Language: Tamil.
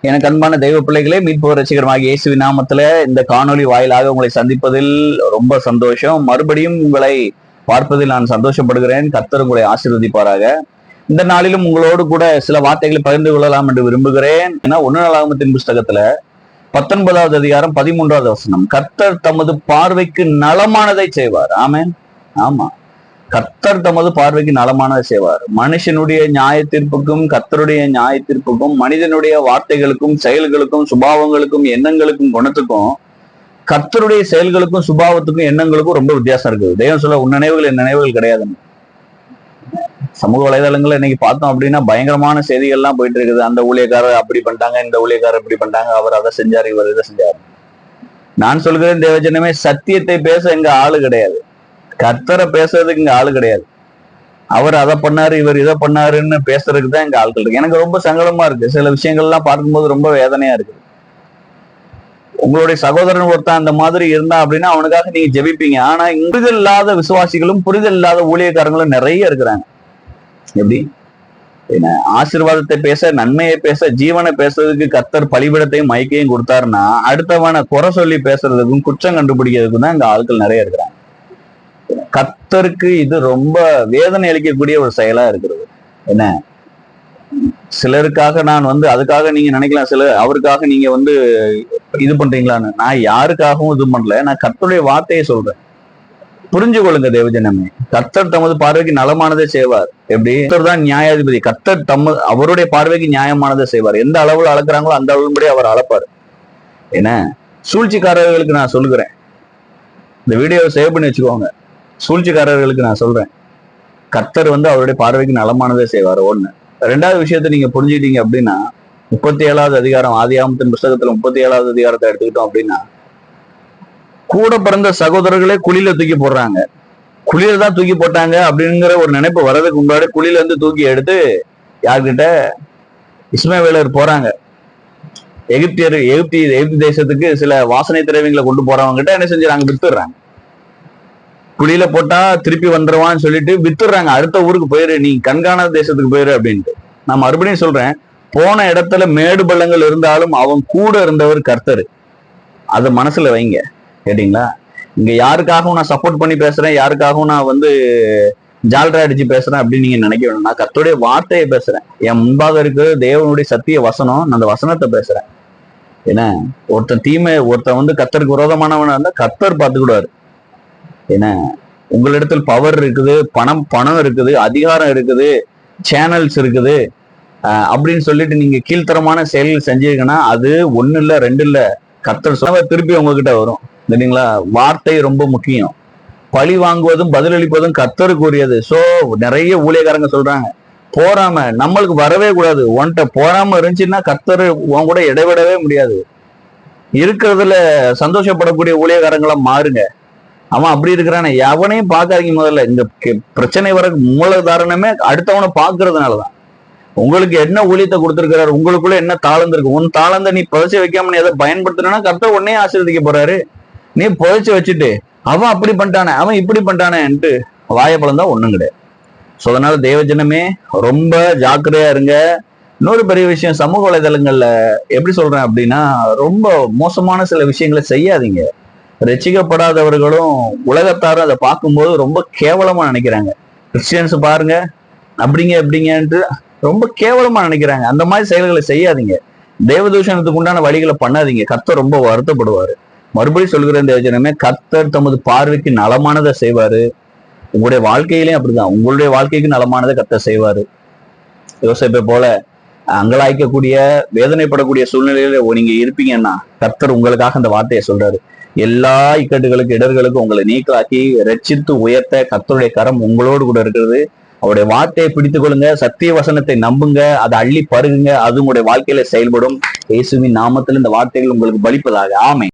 எனக்கு அன்பான தெய்வ பிள்ளைகளே மீட்பு ரசிகரமாக இயேசு நாமத்துல இந்த காணொளி வாயிலாக உங்களை சந்திப்பதில் ரொம்ப சந்தோஷம். மறுபடியும் உங்களை பார்ப்பதில் நான் சந்தோஷப்படுகிறேன். கர்த்தர் உங்களை ஆசீர்வதிப்பாராக. இந்த நாளிலும் உங்களோடு கூட சில வார்த்தைகளை பகிர்ந்து கொள்ளலாம் என்று விரும்புகிறேன். ஏன்னா ஒன்னு நாளாகமத்தின் புஸ்தகத்துல பத்தொன்பதாவது அதிகாரம் பதிமூன்றாவது வசனம் கர்த்தர் தமது பார்வைக்கு நலமானதை செய்வார். ஆமேன். ஆமா. கர்த்தர் தமது பார்வைக்கு நலமானதை செய்வார். மனுஷனுடைய நியாய தீர்ப்புக்கும் கர்த்தருடைய நியாய தீர்ப்புக்கும் மனிதனுடைய வார்த்தைகளுக்கும் செயல்களுக்கும் சுபாவங்களுக்கும் எண்ணங்களுக்கும் குணத்துக்கும் கர்த்தருடைய செயல்களுக்கும் சுபாவத்துக்கும் எண்ணங்களுக்கும் ரொம்ப வித்தியாசம் இருக்குது. தெய்வம் சொல்ல உன் நினைவுகள் என் நினைவுகள் கிடையாதுன்னு. சமூக வலைதளங்கள்ல இன்னைக்கு பார்த்தோம் அப்படின்னா பயங்கரமான செய்திகள்லாம் போயிட்டு இருக்குது அந்த ஊழியக்காரர் அப்படி பண்ணிட்டாங்க இந்த ஊழியக்காரர் இப்படி பண்ணிட்டாங்க அவர் அதை செஞ்சாரு இவர் இதை செஞ்சாரு. நான் சொல்கிறேன் தேவஜனமே சத்தியத்தை பேச எங்க ஆளு கிடையாது. கர்த்தரை பேசுறதுக்கு இங்க ஆள் கிடையாது. அவர் அதை பண்ணாரு இவர் இதை பண்ணாருன்னு பேசுறதுக்கு தான் எங்க ஆட்கள் இருக்கு. எனக்கு ரொம்ப சங்கடமா இருக்கு. சில விஷயங்கள்லாம் பார்க்கும்போது ரொம்ப வேதனையா இருக்கு. உங்களுடைய சகோதரன் ஒருத்தன் அந்த மாதிரி இருந்தா அப்படின்னா அவனுக்காக நீங்க ஜெபிப்பீங்க. ஆனா புரிதல் இல்லாத விசுவாசிகளும் புரிதல் இல்லாத ஊழியக்காரங்களும் நிறைய இருக்கிறாங்க. எப்படி? என்ன ஆசீர்வாதத்தை பேச நன்மையை பேச ஜீவனை பேசுறதுக்கு கத்தர் பலிபிடத்தையும் மயக்கையும் கொடுத்தாருன்னா அடுத்தவனை குறை சொல்லி பேசுறதுக்கும் குற்றம் கண்டுபிடிக்கிறதுக்கும் தான் இங்க ஆட்கள் நிறைய இருக்கிறாங்க. கத்தருக்கு இது ரொம்ப வேதனை அளிக்கக்கூடிய ஒரு செயலா இருக்கிறது. என்ன? சிலருக்காக நான் வந்து அதுக்காக நீங்க நினைக்கலாம் சில அவருக்காக நீங்க வந்து இது பண்றீங்களான்னு. நான் யாருக்காகவும் இது பண்ணல நான் கர்த்தருடைய வார்த்தையை சொல்றேன். புரிஞ்சு கொள்ளுங்க தேவஜனமே. கத்தர் தமது பார்வைக்கு நலமானதை செய்வார். எப்படி? கத்தர் தான் நியாயாதிபதி. கத்தர் தம அவருடைய பார்வைக்கு நியாயமானதை செய்வார். எந்த அளவுல அளக்குறாங்களோ அந்த அளவுபடி அவர் அளப்பார். என்ன? சூழ்ச்சிக்காரர்களுக்கு நான் சொல்லுகிறேன். இந்த வீடியோவை சேவ் பண்ணி வச்சுக்கோங்க. சூழ்ச்சிக்காரர்களுக்கு நான் சொல்றேன். கர்த்தர் வந்து அவருடைய பார்வைக்கு நலமானதே செய்வார். ஒண்ணு. ரெண்டாவது விஷயத்த நீங்க புரிஞ்சுக்கிட்டீங்க அப்படின்னா முப்பத்தி ஏழாவது அதிகாரம் ஆதி ஆமத்தின் புஸ்தகத்துல முப்பத்தி ஏழாவது அதிகாரத்தை எடுத்துக்கிட்டோம் அப்படின்னா கூட பிறந்த சகோதரர்களே குழியில தூக்கி போடுறாங்க. குழியில தான் தூக்கி போட்டாங்க அப்படிங்கிற ஒரு நினைப்பு வர்றதுக்கு முன்னாடி குழியில இருந்து தூக்கி எடுத்து யார்கிட்ட? இஸ்மவேலர் போறாங்க. எகிப்தியர் எகிப்தி எகிப்தி தேசத்துக்கு சில வாசனை திரவியங்களை கொண்டு போறவங்க கிட்ட என்ன செஞ்சாங்க வித்துடுறாங்க. குழியில போட்டா திருப்பி வந்துருவான்னு சொல்லிட்டு வித்துடுறாங்க. அடுத்த ஊருக்கு போயிரு நீ கண்காணாத தேசத்துக்கு போயிரு அப்படின்ட்டு. நான் மறுபடியும் சொல்றேன் போன இடத்துல மேடு பள்ளங்கள் இருந்தாலும் அவன் கூட இருந்தவர் கர்த்தர். அதை மனசுல வைங்க கேட்டீங்களா? இங்க யாருக்காகவும் நான் சப்போர்ட் பண்ணி பேசுறேன் யாருக்காகவும் நான் வந்து ஜால்ரா அடிச்சு பேசுறேன் அப்படின்னு நீங்க நினைக்க வேணும் நான் கத்தோடைய வார்த்தையை பேசுறேன். என் முன்பாக இருக்கிற தேவனுடைய சத்திய வசனம் நான் அந்த வசனத்தை பேசுறேன். என்ன ஒருத்தன் தீமை ஒருத்தன் வந்து கத்தருக்கு விரோதமானவனா இருந்தா கத்தர் பார்த்துக்கிடுவாரு. என்ன? உங்களிடத்தில் பவர் இருக்குது பணம் பணம் இருக்குது அதிகாரம் இருக்குது சேனல்ஸ் இருக்குது. அப்படின்னு சொல்லிட்டு நீங்க கீழ்த்தரமான செயல்கள் செஞ்சீங்கன்னா அது ஒன்னு இல்ல ரெண்டு இல்ல. கத்தர் சொன்ன திருப்பி உங்ககிட்ட வரும். சரிங்களா? வார்த்தை ரொம்ப முக்கியம். பழி வாங்குவதும் பதிலளிப்பதும் கத்தருக்குரியது ஸோ நிறைய ஊழியக்காரங்க சொல்றாங்க போறாம நம்மளுக்கு வரவே கூடாது. உன்கிட்ட போறாம இருந்துச்சுன்னா கத்தர் உன் கூட இடைவிடவே முடியாது. இருக்கிறதுல சந்தோஷப்படக்கூடிய ஊழியக்காரங்களா மாறுங்க. அவன் அப்படி இருக்கிறானே. எவனையும் பார்க்காதீங்க முதல்ல. இந்த பிரச்சனை வர மூலதாரணமே அடுத்தவனை பார்க்கறதுனாலதான். உங்களுக்கு என்ன ஊழியத்தை கொடுத்துருக்கிறாரு உங்களுக்குள்ள என்ன தாளந்து இருக்கு உன் தாளந்த நீ புதைச்சி வைக்காம நீ எதை பயன்படுத்தினா கர்த்தர் உடனே ஆசீர்வதிக்க போறாரு. நீ புதைச்சி வச்சுட்டு அவன் அப்படி பண்ணிட்டானே அவன் இப்படி பண்ணிட்டானேன்ட்டு வாயப்பழம் தான் ஒண்ணும் கிடையாது. ஸோ அதனால தேவஜனமே ரொம்ப ஜாக்கிரதையா இருங்க. இன்னொரு பெரிய விஷயம் சமூக வலைதளங்கள்ல எப்படி சொல்றேன் அப்படின்னா ரொம்ப மோசமான சில விஷயங்களை செய்யாதீங்க. ரசிக்கப்படாதவர்களும் உலகத்தாரும் அதை பார்க்கும்போது ரொம்ப கேவலமா நினைக்கிறாங்க. கிறிஸ்டியன்ஸ் பாருங்க அப்படிங்க எப்படிங்கன்ட்டு ரொம்ப கேவலமா நினைக்கிறாங்க. அந்த மாதிரி செயல்களை செய்யாதீங்க. தேவதூஷணத்துக்கு உண்டான வழிகளை பண்ணாதீங்க. கர்த்தர் ரொம்ப வருத்தப்படுவாரு. மறுபடியும் சொல்கிற இந்த தேவஜனமே கர்த்தர் தமது பார்வைக்கு நலமானதை செய்வாரு. உங்களுடைய வாழ்க்கையிலையும் அப்படிதான். உங்களுடைய வாழ்க்கைக்கு நலமானதை கர்த்தர் செய்வாரு. யோசிப்பை போல அங்கலாய்க்கக்கூடிய வேதனைப்படக்கூடிய சூழ்நிலையில நீங்க இருப்பீங்கன்னா கர்த்தர் உங்களுக்காக அந்த வார்த்தையை சொல்றாரு. எல்லா இக்கட்டுகளுக்கு இடர்களுக்கும் உங்களை நீக்கலாக்கி ரட்சித்து உயர்த்த கர்த்தருடைய கரம் உங்களோடு கூட இருக்கிறது. அவருடைய வார்த்தையை பிடித்துக் கொள்ளுங்க சத்திய வசனத்தை நம்புங்க அதை அள்ளி பருகுங்க அது உங்களுடைய வாழ்க்கையில செயல்படும். இயேசுவின் நாமத்தில் இந்த வார்த்தைகள் உங்களுக்கு பலிப்பதாக. ஆமை